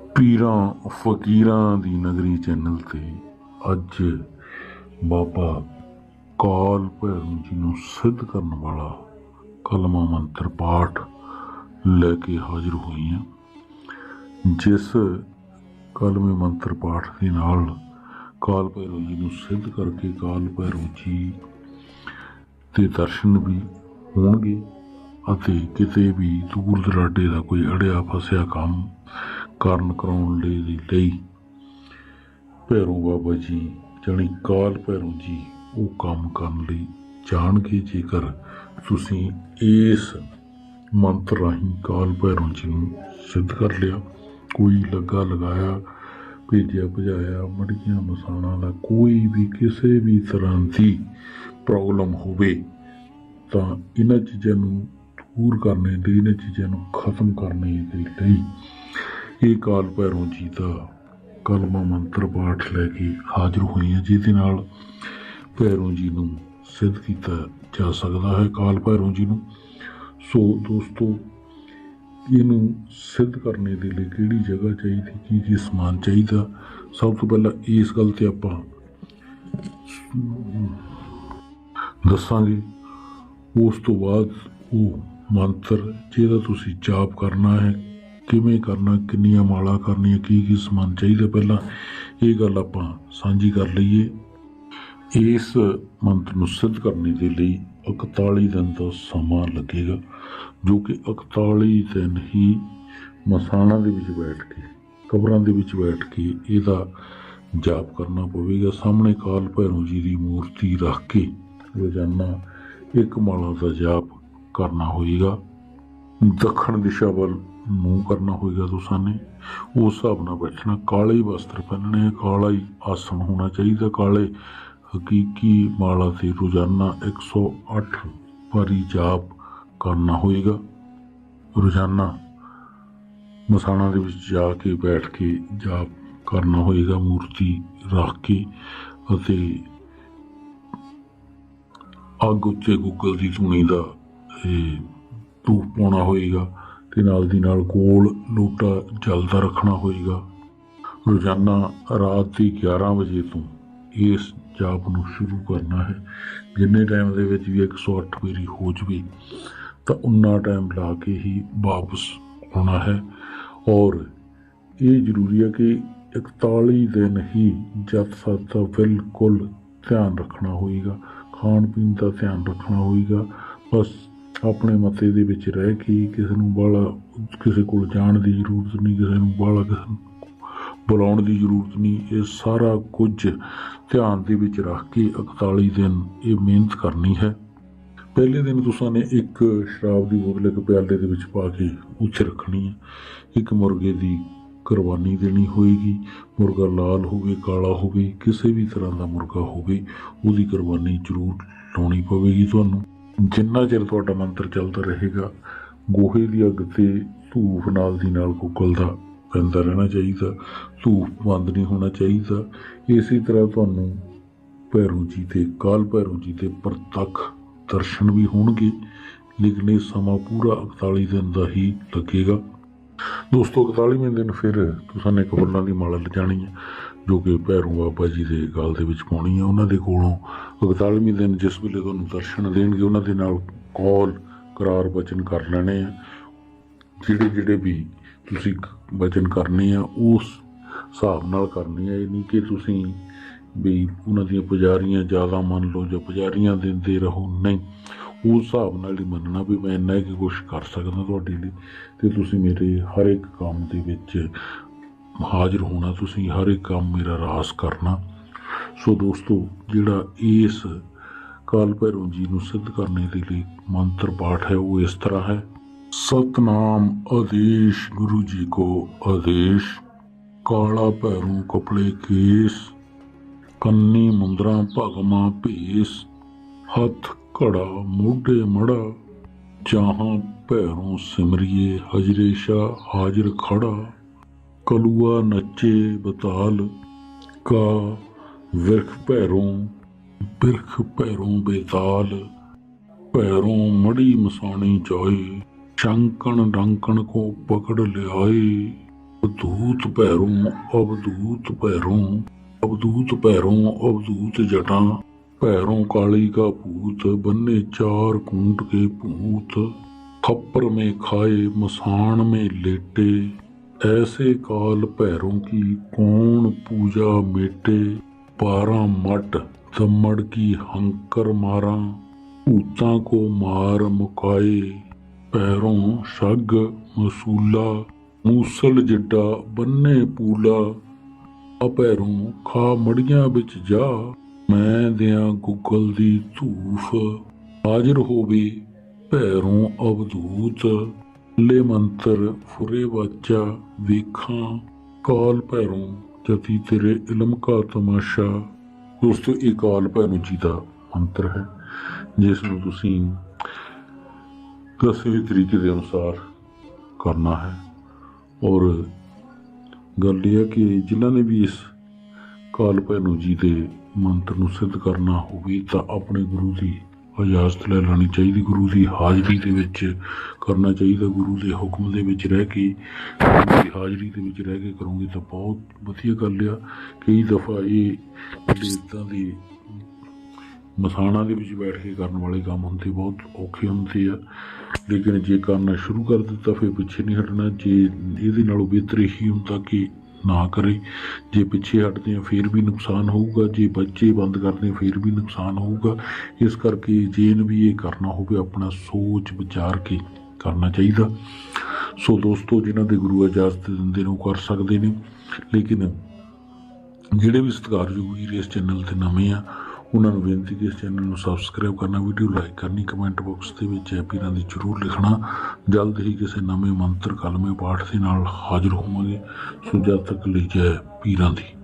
ਪੀਰਾਂ, ਫਕੀਰਾਂ ਦੀ ਨਗਰੀ ਚੈਨਲ ਤੇ ਅੱਜ ਬਾਬਾ ਕਾਲ ਭੈਰੂ ਜੀ ਨੂੰ ਸਿੱਧ ਕਰਨ ਵਾਲਾ ਕਲਮਾ ਮੰਤਰ ਪਾਠ ਲੈ ਕੇ ਹਾਜ਼ਰ ਹੋਈ ਹਾਂ, ਜਿਸ ਕਲਮੇ ਮੰਤਰ ਪਾਠ ਦੇ ਨਾਲ ਕਾਲ ਭੈਰੂ ਜੀ ਨੂੰ ਸਿੱਧ ਕਰਕੇ ਕਾਲ ਭੈਰੂ ਜੀ ਦੇ ਦਰਸ਼ਨ ਵੀ ਹੋਣਗੇ ਅਤੇ ਕਿਤੇ ਵੀ ਦੂਰ ਦਰਾਡੇ ਦਾ ਕੋਈ ਅੜਿਆ ਫਸਿਆ ਕੰਮ ਕਰਨ ਕਰਾਉਣ ਲਈ ਲਈ। ਭੈਰੋ ਬਾਬਾ ਜੀ, ਜਾਣੀ ਕਾਲ ਭੈਰੋ ਜੀ, ਉਹ ਕੰਮ ਕਰਨ ਲਈ ਜਾਣਗੇ। ਜੇਕਰ ਤੁਸੀਂ ਇਸ ਮੰਤਰ ਰਾਹੀਂ ਕਾਲ ਭੈਰੋ ਜੀ ਨੂੰ ਸਿੱਧ ਕਰ ਲਿਆ, ਕੋਈ ਲੱਗਾ ਲਗਾਇਆ, ਭੇਜਿਆ, ਭਜਾਇਆ ਮੜੀਆਂ ਮਸਾਣਾ ਦਾ ਕੋਈ ਵੀ ਕਿਸੇ ਵੀ ਤਰ੍ਹਾਂ ਦੀ ਪ੍ਰੋਬਲਮ ਹੋਵੇ, ਤਾਂ ਇਹਨਾਂ ਚੀਜ਼ਾਂ ਨੂੰ ਦੂਰ ਕਰਨੇ ਲਈ ਇਹਨਾਂ ਚੀਜ਼ਾਂ ਨੂੰ ਖਤਮ ਕਰਨੇ ਦੇ ਲਈ ਇਹ ਕਾਲ ਭੈਰੋਂ ਜੀ ਦਾ ਕਲਮਾ ਮੰਤਰ ਪਾਠ ਲੈ ਕੇ ਹਾਜ਼ਰ ਹੋਈ ਹਾਂ, ਜਿਹਦੇ ਨਾਲ ਭੈਰੋਂ ਜੀ ਨੂੰ ਸਿੱਧ ਕੀਤਾ ਜਾ ਸਕਦਾ ਹੈ। ਕਾਲ ਭੈਰੋਂ ਜੀ ਨੂੰ। ਸੋ ਦੋਸਤੋ, ਇਹਨੂੰ ਸਿੱਧ ਕਰਨੇ ਦੇ ਲਈ ਕਿਹੜੀ ਜਗ੍ਹਾ ਚਾਹੀਦੀ, ਕੀ ਕੀ ਸਮਾਨ ਚਾਹੀਦਾ? ਸਭ ਤੋਂ ਪਹਿਲਾਂ ਇਸ ਗੱਲ ਤੇ ਆਪਾਂ ਦੱਸਾਂਗੇ। ਉਸ ਤੋਂ ਬਾਅਦ ਉਹ ਮੰਤਰ ਜਿਹਦਾ ਤੁਸੀਂ ਜਾਪ ਕਰਨਾ ਹੈ ਕਿਵੇਂ ਕਰਨਾ, ਕਿੰਨੀਆਂ ਮਾਲਾ ਕਰਨੀਆਂ, ਕੀ ਕੀ ਸਮਾਨ ਚਾਹੀਦਾ ਪਹਿਲਾਂ, ਇਹ ਗੱਲ ਆਪਾਂ ਸਾਂਝੀ ਕਰ ਲਈਏ। ਇਸ ਮੰਤਰ ਨੂੰ ਸਿੱਧ ਕਰਨੇ ਦੇ ਲਈ 41 ਦਿਨ ਦਾ ਸਮਾਂ ਲੱਗੇਗਾ, ਜੋ ਕਿ 41 ਦਿਨ ਹੀ ਮਸਾਣਾ ਦੇ ਵਿੱਚ ਬੈਠ ਕੇ, ਕਬਰਾਂ ਦੇ ਵਿੱਚ ਬੈਠ ਕੇ ਇਹਦਾ ਜਾਪ ਕਰਨਾ ਪਵੇਗਾ। ਸਾਹਮਣੇ ਕਾਲ ਭੈਰੋ ਜੀ ਦੀ ਮੂਰਤੀ ਰੱਖ ਕੇ ਰੋਜ਼ਾਨਾ ਇੱਕ ਮਾਲਾ ਦਾ ਜਾਪ ਕਰਨਾ ਹੋਏਗਾ। ਦੱਖਣ ਦਿਸ਼ਾ ਵੱਲ ਮੂੰਹ ਕਰਨਾ ਹੋਏਗਾ ਤੁਸਾਂ ਨੇ। ਉਸ ਹਿਸਾਬ ਨਾਲ ਬੈਠਣਾ, ਕਾਲੇ ਹੀ ਵਸਤਰ ਪਹਿਨਣੇ, ਕਾਲਾ ਹੀ ਆਸਣ ਹੋਣਾ ਚਾਹੀਦਾ, ਕਾਲੇ ਹਕੀਕੀ ਮਾਲਾ ਤੇ ਰੋਜ਼ਾਨਾ 108 ਵਾਰੀ ਜਾਪ ਕਰਨਾ ਹੋਏਗਾ। ਰੋਜ਼ਾਨਾ ਮਸਾਣਾ ਦੇ ਵਿੱਚ ਜਾ ਕੇ ਬੈਠ ਕੇ ਜਾਪ ਕਰਨਾ ਹੋਏਗਾ, ਮੂਰਤੀ ਰੱਖ ਕੇ ਅਤੇ ਅੱਗ ਉੱਤੇ ਗੁੱਗਲ ਦੀ ਧੂਣੀ ਦਾ ਇਹ ਧੂਪ ਪਾਉਣਾ ਹੋਏਗਾ। ਤੇ ਨਾਲ ਦੀ ਨਾਲ ਕੋਲ ਲੋਟਾ ਜਲਦਾ ਰੱਖਣਾ ਹੋਏਗਾ। ਰੋਜ਼ਾਨਾ ਰਾਤ ਦੀ 11 ਵਜੇ ਤੋਂ ਇਸ ਜਾਪ ਨੂੰ ਸ਼ੁਰੂ ਕਰਨਾ ਹੈ। ਜਿੰਨੇ ਟਾਈਮ ਦੇ ਵਿੱਚ ਵੀ 108 ਵਾਰੀ ਹੋ ਜਵੇ, ਤਾਂ ਉਨਾ ਟਾਈਮ ਲਾ ਕੇ ਹੀ ਵਾਪਸ ਆਉਣਾ ਹੈ। ਔਰ ਇਹ ਜ਼ਰੂਰੀ ਹੈ ਕਿ 41 ਦਿਨ ਹੀ ਜਦ ਸਤ ਦਾ ਬਿਲਕੁਲ ਧਿਆਨ ਰੱਖਣਾ ਹੋਏਗਾ। ਖਾਣ ਪੀਣ ਦਾ ਧਿਆਨ ਰੱਖਣਾ ਹੋਏਗਾ। ਬਸ ਆਪਣੇ ਮਤੇ ਦੇ ਵਿੱਚ ਰਹਿ ਕੇ ਕਿਸੇ ਨੂੰ ਬਾਹਲਾ ਕਿਸੇ ਕੋਲ ਜਾਣ ਦੀ ਜ਼ਰੂਰਤ ਨਹੀਂ, ਕਿਸੇ ਨੂੰ ਬਾਹਲਾ ਕਿਸੇ ਨੂੰ ਬੁਲਾਉਣ ਦੀ ਜ਼ਰੂਰਤ ਨਹੀਂ, ਇਹ ਸਾਰਾ ਕੁਝ ਧਿਆਨ ਦੇ ਵਿੱਚ ਰੱਖ ਕੇ 41 ਦਿਨ ਇਹ ਮਿਹਨਤ ਕਰਨੀ ਹੈ। ਪਹਿਲੇ ਦਿਨ ਤੁਸੀਂ ਨੇ ਇੱਕ ਸ਼ਰਾਬ ਦੀ ਬੋਤਲ ਇੱਕ ਪਿਆਲੇ ਦੇ ਵਿੱਚ ਪਾ ਕੇ ਉੱਥੇ ਰੱਖਣੀ ਹੈ। ਇੱਕ ਮੁਰਗੇ ਦੀ ਕੁਰਬਾਨੀ ਦੇਣੀ ਹੋਏਗੀ। ਮੁਰਗਾ ਲਾਲ ਹੋਵੇ, ਕਾਲਾ ਹੋਵੇ, ਕਿਸੇ ਵੀ ਤਰ੍ਹਾਂ ਦਾ ਮੁਰਗਾ ਹੋਵੇ, ਉਹਦੀ ਕੁਰਬਾਨੀ ਜ਼ਰੂਰ ਲਾਉਣੀ ਪਵੇਗੀ ਤੁਹਾਨੂੰ। ਜਿੰਨਾ ਚਿਰ ਤੁਹਾਡਾ ਮੰਤਰ ਚੱਲਦਾ ਰਹੇਗਾ, ਗੋਹੇ ਦੀ ਅੱਗ ਤੇ ਧੂਫ ਨਾਲ ਦੀ ਨਾਲ ਗੁੱਗਲਦਾ ਪੈਂਦਾ ਰਹਿਣਾ ਚਾਹੀਦਾ, ਧੂਫ ਬੰਦ ਨਹੀਂ ਹੋਣਾ ਚਾਹੀਦਾ। ਇਸੇ ਤਰ੍ਹਾਂ ਤੁਹਾਨੂੰ ਭੈਰੋ ਜੀ ਤੇ ਕਾਲ ਭੈਰੋ ਜੀ ਦੇ ਪ੍ਰਤੱਖ ਦਰਸ਼ਨ ਵੀ ਹੋਣਗੇ, ਲੇਕਿਨ ਇਹ ਸਮਾਂ ਪੂਰਾ 41 ਦਿਨ ਦਾ ਹੀ ਲੱਗੇਗਾ। ਦੋਸਤੋ 41ਵੇਂ ਦਿਨ ਫਿਰ ਤੁਸੀਂ ਨੇ ਕਬਰਾਂ ਦੀ ਮਾਲਾ ਲਿਜਾਣੀ ਹੈ ਜੋ ਕਿ ਭੈਰੂ ਬਾਬਾ ਜੀ ਦੇ ਗਲ ਦੇ ਵਿੱਚ ਪਾਉਣੀ ਹੈ ਉਹਨਾਂ ਦੇ ਕੋਲੋਂ 41ਵੇਂ ਦਿਨ ਜਿਸ ਵੇਲੇ ਤੁਹਾਨੂੰ ਦਰਸ਼ਨ ਦੇਣਗੇ, ਉਹਨਾਂ ਦੇ ਨਾਲ ਕੌਲ, ਕਰਾਰ ਬਚਨ ਕਰ ਲੈਣੇ ਆ। ਜਿਹੜੇ ਜਿਹੜੇ ਵੀ ਤੁਸੀਂ ਬਚਨ ਕਰਨੇ ਆ, ਉਸ ਹਿਸਾਬ ਨਾਲ ਕਰਨੀ ਹੈ ਇਹ ਨਹੀਂ ਕਿ ਤੁਸੀਂ ਵੀ ਉਹਨਾਂ ਦੀਆਂ ਪੁਜਾਰੀਆਂ, ਜ਼ਿਆਦਾ ਮੰਨ ਲਓ ਜਾਂ ਪੁਜਾਰੀਆਂ ਦਿੰਦੇ ਰਹੋ। ਨਹੀਂ। ਉਸ ਹਿਸਾਬ ਨਾਲ ਹੀ ਮੰਨਣਾ ਵੀ ਮੈਂ ਇੰਨਾ ਕਿ ਕੁਛ ਕਰ ਸਕਦਾ ਤੁਹਾਡੇ ਲਈ ਤੇ ਤੁਸੀਂ ਮੇਰੇ ਹਰ ਇੱਕ ਕੰਮ ਦੇ ਵਿੱਚ ਹਾਜ਼ਰ ਹੋਣਾ, ਤੁਸੀਂ ਹਰ ਇੱਕ ਕੰਮ ਮੇਰਾ ਰਾਸ ਕਰਨਾ। ਸੋ ਦੋਸਤੋ, ਜਿਹੜਾ ਇਸ ਕਾਲ ਭੈਰੋ ਜੀ ਨੂੰ ਸਿੱਧ ਕਰਨੇ ਦੇ ਲਈ ਮੰਤਰ ਪਾਠ ਹੈ, ਉਹ ਇਸ ਤਰ੍ਹਾਂ ਹੈ। ਸਤਨਾਮ ਆਦੇਸ਼, ਗੁਰੂ ਜੀ ਕੋ ਆਦੇਸ਼। ਕਾਲਾ ਭੈਰੂ ਕਪੜੇ ਕੇਸ, ਕੰਨੀ ਮੁੰਦਰਾ ਭਗਮਾ ਭੇਸ। ਹੱਥ ਘੜਾ, ਮੋਢੇ ਮੜਾ ਜਹਾਂ ਭੈਰੋਂ ਸਿਮਰਿਏ, ਹਜਰੇ ਸ਼ਾ ਹਾਜ਼ਰ ਖੜਾ। ਕਲੂਆ ਨੱਚੇ ਬਤਾਲ, ਕਾ ਵਿਰਖ ਭੈਰੋਂ, ਬਿਰਖ ਭੈਰੋਂ ਬੇਤਾਲ। ਭੈਰੋਂ ਮੜੀ ਮਸਾਣੀ ਜਾਏ, ਸ਼ੰਕਣ ਡੰਕਣ ਕੋ ਪਕੜ ਲਿਆਏ। ਅਬਦੂਤ ਭੈਰੋਂ ਅਬਦੂਤ ਭੈਰੋਂ ਅਬਦੂਤ ਭੈਰੋਂ, ਅਬਦੂਤ ਜਟਾਂ। ਭੈਰੋਂ ਕਾਲੀ ਕਾ ਭੂਤ ਬੰਨੇ ਚਾਰ ਕੂੰਟ ਕੇ ਭੂਤ खप्पर में खाए मसान में लेटे ऐसे काल पैरों की कौन पूजा मेटे पारा मट दमड़ की हंकर मारा भूतां को मार मुकाए पैरों शग मसूला मूसल जिड्डा बन्ने पूला ਆ ਭੈਰੋਂ ਖਾ ਮੜੀਆਂ ਵਿੱਚ ਜਾ ਮੈਂ ਦਿਆਂ ਗੁੱਗਲ ਦੀ ਧੂਫ, ਹਾਜ਼ਰ ਹੋਵੇ ਭੈਰੋਂ ਅਵਧੂਤ। ਲੈ ਮੰਤਰ ਫੁਰੇ ਵਾਚਾ ਵੇਖਾਂ, ਕਾਲ ਭੈਰੋਂ, ਜਤੀ ਤੇਰੇ ਇਲਮ ਕਾ ਤਮਾਸ਼ਾ। ਦੋਸਤੋ, ਇਹ ਕਾਲ ਭੈਰੋਂ ਜੀ ਦਾ ਮੰਤਰ ਹੈ, ਜਿਸ ਨੂੰ ਤੁਸੀਂ ਦੱਸੇ ਹੋਏ ਤਰੀਕੇ ਦੇ ਅਨੁਸਾਰ ਕਰਨਾ ਹੈ। ਔਰ ਗੱਲ ਇਹ ਹੈ ਕਿ ਜਿਨ੍ਹਾਂ ਨੇ ਵੀ ਇਸ ਕਾਲ ਭੈਰੋ ਜੀ ਦੇ ਮੰਤਰ ਨੂੰ ਸਿੱਧ ਕਰਨਾ ਹੋਵੇ ਤਾਂ ਆਪਣੇ ਗੁਰੂ ਦੀ ਇਜਾਜ਼ਤ ਲੈ ਲੈਣੀ ਚਾਹੀਦੀ। ਗੁਰੂ ਦੀ ਹਾਜ਼ਰੀ ਦੇ ਵਿੱਚ ਕਰਨਾ ਚਾਹੀਦਾ। ਗੁਰੂ ਦੇ ਹੁਕਮ ਦੇ ਵਿੱਚ ਰਹਿ ਕੇ, ਗੁਰੂ ਦੀ ਹਾਜ਼ਰੀ ਦੇ ਵਿੱਚ ਰਹਿ ਕੇ ਕਰੋਗੇ ਤਾਂ ਬਹੁਤ ਵਧੀਆ ਗੱਲ ਆ। ਕਈ ਦਫਾ ਇਹ ਜਿਹੜੇ ਇੱਦਾਂ ਦੀ ਮਸਾਣਾ ਦੇ ਵਿੱਚ ਬੈਠ ਕੇ ਕਰਨ ਵਾਲੇ ਕੰਮ ਹੁੰਦੇ ਬਹੁਤ ਔਖੇ ਹੁੰਦੇ ਆ। ਲੇਕਿਨ ਜੇ ਕਰਨਾ ਸ਼ੁਰੂ ਕਰ ਦਿੱਤਾ, ਫਿਰ ਪਿੱਛੇ ਨਹੀਂ ਹਟਣਾ। ਜੇ ਇਹਦੇ ਨਾਲੋਂ ਬਿਹਤਰ ਇਹੀ ਹੁੰਦਾ ਕਿ ਨਾ ਕਰੇ। ਜੇ ਪਿੱਛੇ ਹਟਦੇ ਆ ਫਿਰ ਵੀ ਨੁਕਸਾਨ ਹੋਊਗਾ। ਜੇ ਬੱਚੇ ਬੰਦ ਕਰਦੇ ਫਿਰ ਵੀ ਨੁਕਸਾਨ ਹੋਊਗਾ। ਇਸ ਕਰਕੇ ਜੇਨ ਵੀ ਇਹ ਕਰਨਾ ਹੋਵੇ, ਆਪਣਾ ਸੋਚ ਵਿਚਾਰ ਕੇ ਕਰਨਾ ਚਾਹੀਦਾ। ਸੋ ਦੋਸਤੋ, ਜਿਨ੍ਹਾਂ ਦੇ ਗੁਰੂ ਇਜਾਜ਼ਤ ਦਿੰਦੇ ਨੇ, ਉਹ ਕਰ ਸਕਦੇ ਨੇ। ਲੇਕਿਨ ਜਿਹੜੇ ਵੀ ਸਤਿਕਾਰਯੋਗ ਵੀਰ ਇਸ ਚੈਨਲ ਤੇ ਨਵੇਂ ਆ ਉਹਨਾਂ ਨੂੰ ਬੇਨਤੀ ਕਿ ਇਸ ਚੈਨਲ ਨੂੰ ਸਬਸਕ੍ਰਾਈਬ ਕਰਨਾ ਵੀਡੀਓ ਲਾਈਕ ਕਰਨੀ ਕਮੈਂਟ ਬਾਕਸ ਦੇ ਵਿੱਚ ਜੈ ਪੀਰਾਂ ਦੀ ਜ਼ਰੂਰ ਲਿਖਣਾ। ਜਲਦ ਹੀ ਕਿਸੇ ਨਵੇਂ ਮੰਤਰ, ਕਲਮੇ, ਪਾਠ ਦੇ ਨਾਲ ਹਾਜ਼ਰ ਹੋਵਾਂਗੇ। ਸੋ ਜਦ ਤੱਕ ਲਈ ਜੈ ਪੀਰਾਂ ਦੀ।